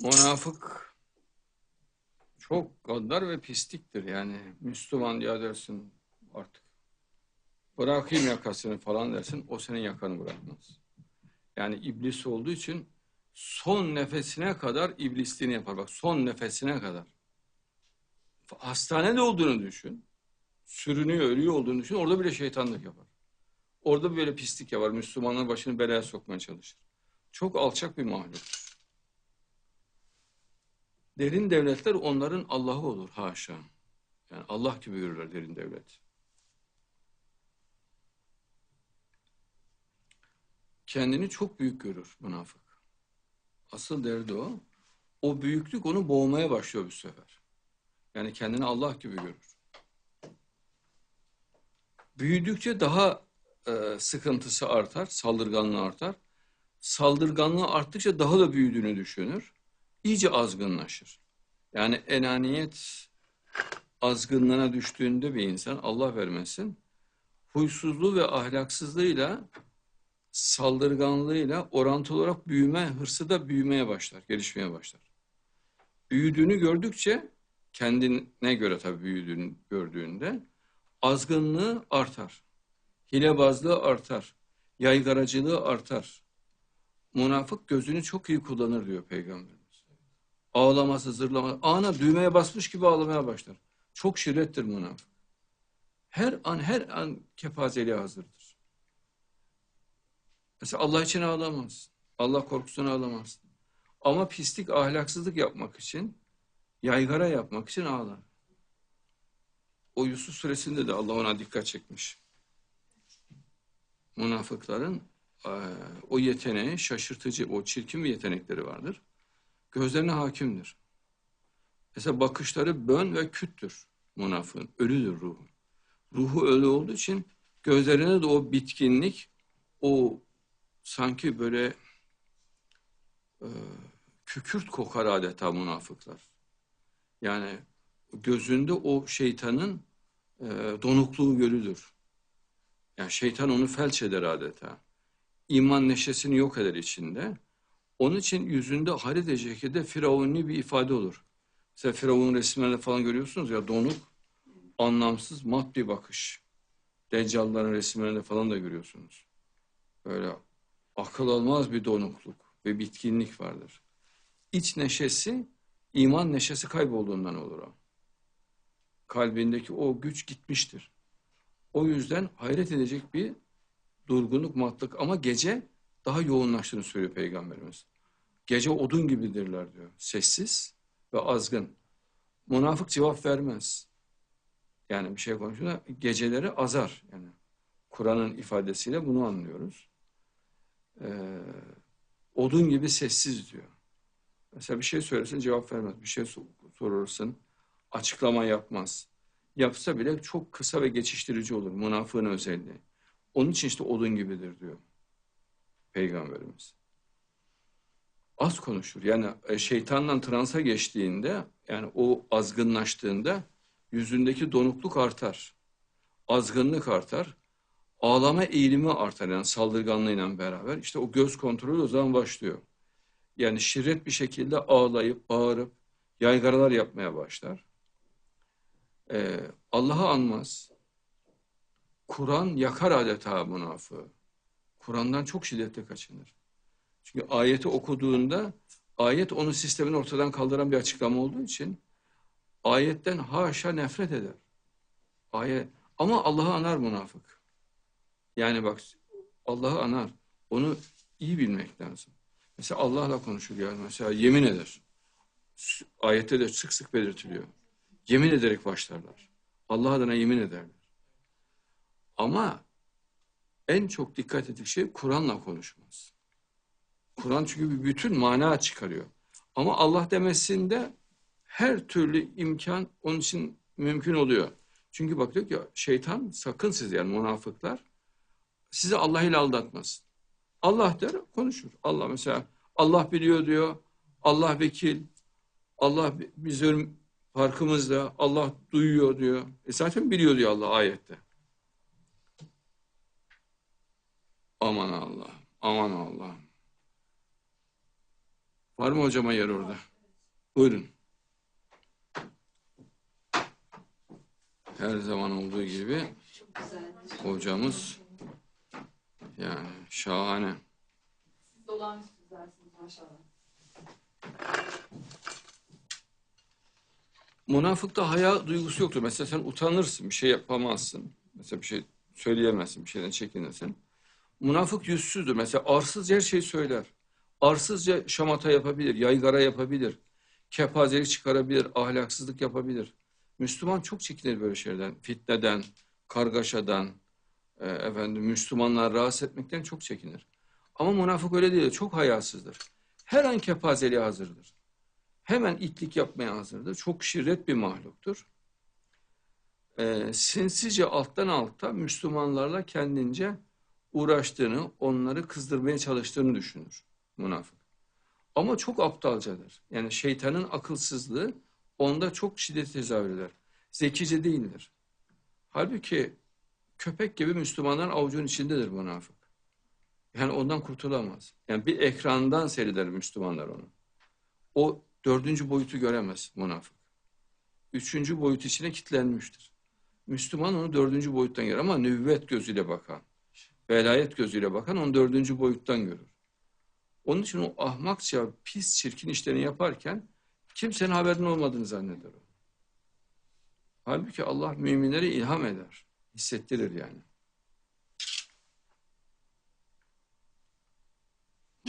Münafık çok gaddar ve pisliktir. Yani Müslüman ya dersin artık. Bırakayım yakasını falan dersin. O senin yakanı bırakmaz. Yani iblis olduğu için son nefesine kadar iblisliğini yapar. Bak son nefesine kadar. Hastanede olduğunu düşün. Sürünüyor, ölüyor olduğunu düşün. Orada bile şeytanlık yapar. Orada böyle pislik yapar. Müslümanlar başını belaya sokmaya çalışır. Çok alçak bir mahluk. Derin devletler onların Allah'ı olur haşa. Yani Allah gibi görürler derin devlet. Kendini çok büyük görür münafık. Asıl derdi o. O büyüklük onu boğmaya başlıyor bir sefer. Yani kendini Allah gibi görür. Büyüdükçe daha e, sıkıntısı artar, saldırganlığı artar. Saldırganlığı arttıkça daha da büyüdüğünü düşünür. İyice azgınlaşır. Yani enaniyet azgınlığına düştüğünde bir insan Allah vermesin huysuzluğu ve ahlaksızlığıyla saldırganlığıyla orantılı olarak büyüme, hırsı da büyümeye başlar, gelişmeye başlar. Büyüdüğünü gördükçe kendine göre tabii büyüdüğünü gördüğünde azgınlığı artar. Hilebazlığı artar. Yaygaracılığı artar. Münafık gözünü çok iyi kullanır diyor Peygamberimiz. Ağlaması, zırlaması. Ana düğmeye basmış gibi ağlamaya başlar. Çok şirrettir münafık. Her an her an kepazeliğe hazırdır. Mesela Allah için ağlamaz. Allah korkusuna ağlamaz. Ama pislik, ahlaksızlık yapmak için, yaygara yapmak için ağlar. O Yusuf suresinde de Allah ona dikkat çekmiş. Münafıkların o yeteneği şaşırtıcı, o çirkin bir yetenekleri vardır. Gözlerine hakimdir. Mesela bakışları bön ve küttür münafığın. Ölüdür ruhu. Ruhu ölü olduğu için gözlerine de o bitkinlik, o sanki böyle e, kükürt kokar adeta münafıklar. Yani gözünde o şeytanın e, donukluğu görülür. Yani şeytan onu felç eder adeta. İman neşesini yok eder içinde. Onun için yüzünde harita şekilde firavunlu bir ifade olur. Mesela Firavun'un resimlerinde falan görüyorsunuz ya donuk, anlamsız, mat bir bakış. Deccalların resimlerinde falan da görüyorsunuz. Böyle akıl almaz bir donukluk ve bitkinlik vardır. İç neşesi, iman neşesi kaybolduğundan olur o. Kalbindeki o güç gitmiştir. O yüzden hayret edecek bir durgunluk, matlık ama gece daha yoğunlaştığını söylüyor Peygamberimiz. Gece odun gibidirler diyor. Sessiz ve azgın. Münafık cevap vermez. Yani bir şey konuşuyor geceleri azar. Yani Kur'an'ın ifadesiyle bunu anlıyoruz. Ee, odun gibi sessiz diyor. Mesela bir şey söylesin cevap vermez. Bir şey sorursun açıklama yapmaz. Yapsa bile çok kısa ve geçiştirici olur. Münafığın özelliği. Onun için işte odun gibidir diyor. Peygamberimiz. Az konuşur. Yani e, şeytandan transa geçtiğinde yani o azgınlaştığında yüzündeki donukluk artar. Azgınlık artar. Ağlama eğilimi artar yani saldırganlığıyla beraber. İşte o göz kontrolü o zaman başlıyor. Yani şirret bir şekilde ağlayıp, bağırıp, yaygaralar yapmaya başlar. Ee, Allah'ı anmaz. Kur'an yakar adeta münafığı. Kur'an'dan çok şiddetle kaçınır. Çünkü ayeti okuduğunda ayet onun sistemini ortadan kaldıran bir açıklama olduğu için ayetten haşa nefret eder. Ayet ama Allah'ı anar münafık. Yani bak Allah'ı anar. Onu iyi bilmek lazım. Mesela Allah'la konuşur yani. Mesela yemin eder. Ayette de sık sık belirtiliyor. Yemin ederek başlarlar. Allah adına yemin ederler. Ama en çok dikkat ettiği şey Kur'an'la konuşmaz. Kur'an çünkü bir bütün mana çıkarıyor. Ama Allah demesinde her türlü imkan onun için mümkün oluyor. Çünkü bak diyor ki şeytan sakın siz yani münafıklar sizi Allah ile aldatmasın. Allah der konuşur. Allah mesela Allah biliyor diyor. Allah vekil. Allah bizim farkımızda. Allah duyuyor diyor. E zaten biliyor diyor Allah ayette. Aman Allah, aman Allah. Var mı hocama yer orada? Buyurun. Her zaman olduğu gibi hocamız yani şahane. Olağanüstü güzelsiniz maşallah. Münafıkta haya duygusu yoktur. Mesela sen utanırsın, bir şey yapamazsın. Mesela bir şey söyleyemezsin, bir şeyden çekinirsin. Münafık yüzsüzdür. Mesela arsızca her şeyi söyler. Arsızca şamata yapabilir, yaygara yapabilir. Kepazelik çıkarabilir, ahlaksızlık yapabilir. Müslüman çok çekinir böyle şeylerden. Fitneden, kargaşadan, e, efendim Müslümanlar rahatsız etmekten çok çekinir. Ama münafık öyle değil, çok hayasızdır. Her an kepazeliğe hazırdır hemen itlik yapmaya hazırdır. Çok şirret bir mahluktur. Ee, sinsice alttan alta Müslümanlarla kendince uğraştığını, onları kızdırmaya çalıştığını düşünür münafık. Ama çok aptalcadır. Yani şeytanın akılsızlığı onda çok şiddet tezahür eder. Zekice değildir. Halbuki köpek gibi Müslümanların avucunun içindedir münafık. Yani ondan kurtulamaz. Yani bir ekrandan seyreder Müslümanlar onu. O dördüncü boyutu göremez münafık. Üçüncü boyut içine kilitlenmiştir. Müslüman onu dördüncü boyuttan görür ama nüvvet gözüyle bakan, velayet gözüyle bakan onu dördüncü boyuttan görür. Onun için o ahmakça, pis, çirkin işlerini yaparken kimsenin haberinin olmadığını zanneder o. Halbuki Allah müminlere ilham eder, hissettirir yani.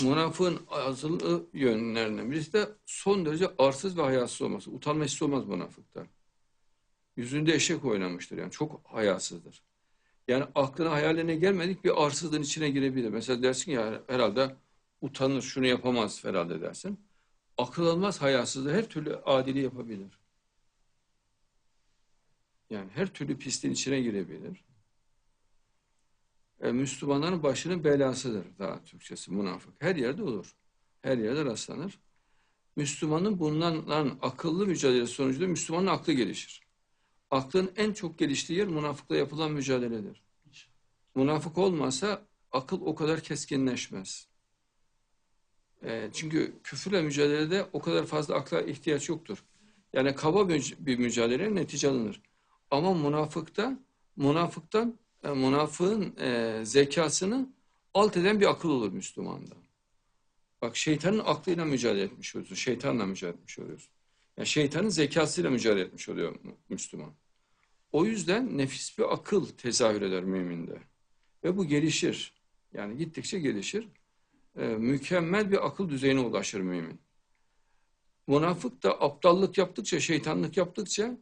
Münafığın azılı yönlerinden birisi de son derece arsız ve hayasız olması. Utanma hissi olmaz münafıkta. Yüzünde eşek oynamıştır yani çok hayasızdır. Yani aklına hayaline gelmedik bir arsızlığın içine girebilir. Mesela dersin ya herhalde utanır şunu yapamaz herhalde dersin. Akıl almaz hayasızlığı her türlü adili yapabilir. Yani her türlü pisliğin içine girebilir. E, Müslümanların başının belasıdır daha Türkçesi münafık. Her yerde olur. Her yerde rastlanır. Müslümanın bundan akıllı mücadele sonucunda Müslümanın aklı gelişir. Aklın en çok geliştiği yer münafıkla yapılan mücadeledir. Münafık olmasa akıl o kadar keskinleşmez. E, çünkü küfürle mücadelede o kadar fazla akla ihtiyaç yoktur. Yani kaba bir, bir mücadele netice alınır. Ama münafıkta, münafıktan e, münafığın e, zekasını alt eden bir akıl olur Müslümanda. Bak şeytanın aklıyla mücadele etmiş oluyorsun. Şeytanla mücadele etmiş oluyorsun. Yani şeytanın zekasıyla mücadele etmiş oluyor Müslüman. O yüzden nefis bir akıl tezahür eder müminde. Ve bu gelişir. Yani gittikçe gelişir. E, mükemmel bir akıl düzeyine ulaşır mümin. Münafık da aptallık yaptıkça, şeytanlık yaptıkça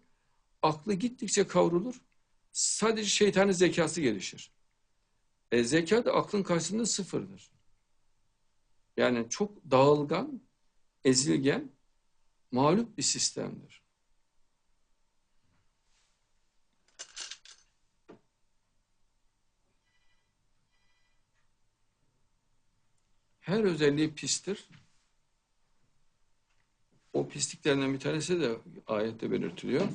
aklı gittikçe kavrulur sadece şeytanın zekası gelişir. E, zeka da aklın karşısında sıfırdır. Yani çok dağılgan, ezilgen, mağlup bir sistemdir. Her özelliği pistir. O pisliklerinden bir tanesi de ayette belirtiliyor.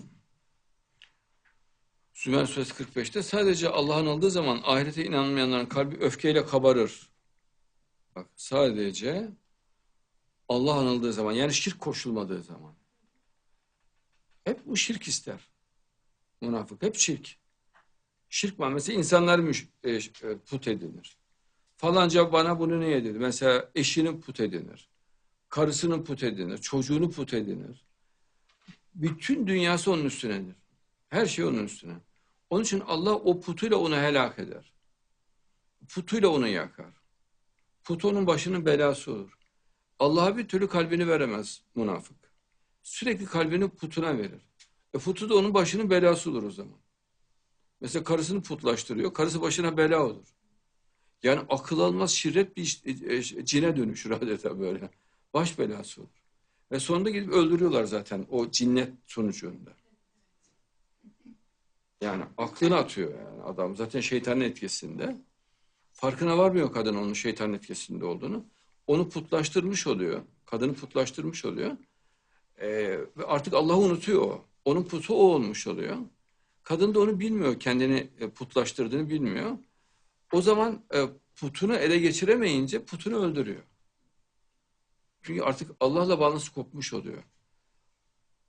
Sümer Suresi 45'te sadece Allah'ın aldığı zaman ahirete inanmayanların kalbi öfkeyle kabarır. Bak sadece Allah anıldığı zaman yani şirk koşulmadığı zaman. Hep bu şirk ister. Münafık hep şirk. Şirk var. Mesela insanlar müş, e, e, put edilir. Falanca bana bunu niye dedi? Mesela eşinin put edinir. Karısının put edinir. Çocuğunu put edinir. Bütün dünyası onun üstünedir. Her şey onun üstüne. Onun için Allah o putuyla onu helak eder. Putuyla onu yakar. Put onun başının belası olur. Allah'a bir türlü kalbini veremez münafık. Sürekli kalbini putuna verir. E putu da onun başının belası olur o zaman. Mesela karısını putlaştırıyor. Karısı başına bela olur. Yani akıl almaz şirret bir e, e, cine dönüşür adeta böyle. Baş belası olur. Ve sonunda gidip öldürüyorlar zaten o cinnet sonucunda. Yani aklını atıyor yani adam. Zaten şeytanın etkisinde. Farkına varmıyor kadın onun şeytanın etkisinde olduğunu. Onu putlaştırmış oluyor. Kadını putlaştırmış oluyor. Ee, ve artık Allah'ı unutuyor o. Onun putu o olmuş oluyor. Kadın da onu bilmiyor. Kendini e, putlaştırdığını bilmiyor. O zaman e, putunu ele geçiremeyince putunu öldürüyor. Çünkü artık Allah'la bağlantısı kopmuş oluyor.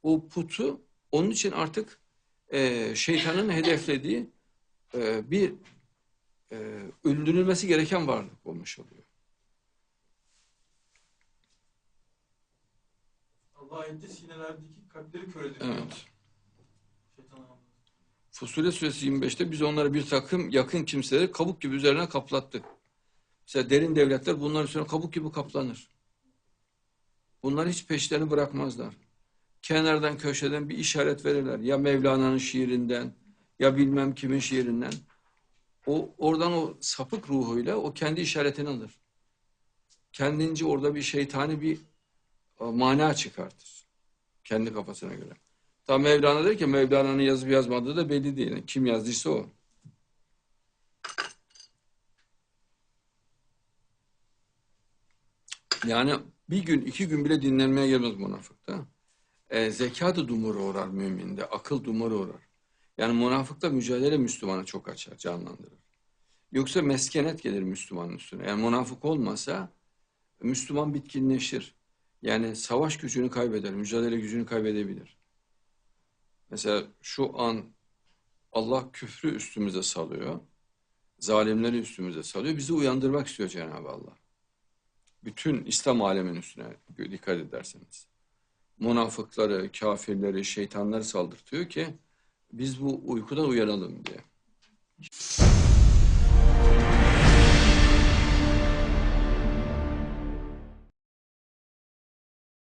O putu onun için artık e, şeytanın hedeflediği e, bir e, öldürülmesi gereken varlık olmuş oluyor. Allah ayette sinelerdeki kalpleri kör ediyor. Evet. Fussilet suresi 25'te biz onlara bir takım yakın kimseleri kabuk gibi üzerine kaplattık. Mesela derin devletler bunların üstüne kabuk gibi kaplanır. Bunlar hiç peşlerini bırakmazlar. Kenardan köşeden bir işaret verirler. Ya Mevlana'nın şiirinden ya bilmem kimin şiirinden. O oradan o sapık ruhuyla o kendi işaretini alır. Kendince orada bir şeytani bir mana çıkartır. Kendi kafasına göre. Tam Mevlana der ki Mevlana'nın yazıp yazmadığı da belli değil. Kim yazdıysa o. Yani bir gün iki gün bile dinlenmeye gelmez münafıkta. E, zekat-ı dumura uğrar müminde. Akıl dumura uğrar. Yani münafıkta mücadele Müslümanı çok açar, canlandırır. Yoksa meskenet gelir Müslümanın üstüne. Yani münafık olmasa Müslüman bitkinleşir. Yani savaş gücünü kaybeder, mücadele gücünü kaybedebilir. Mesela şu an Allah küfrü üstümüze salıyor. Zalimleri üstümüze salıyor. Bizi uyandırmak istiyor Cenab-ı Allah. Bütün İslam alemin üstüne dikkat ederseniz. Münafıkları, kafirleri, şeytanları saldırtıyor ki biz bu uykudan uyanalım diye.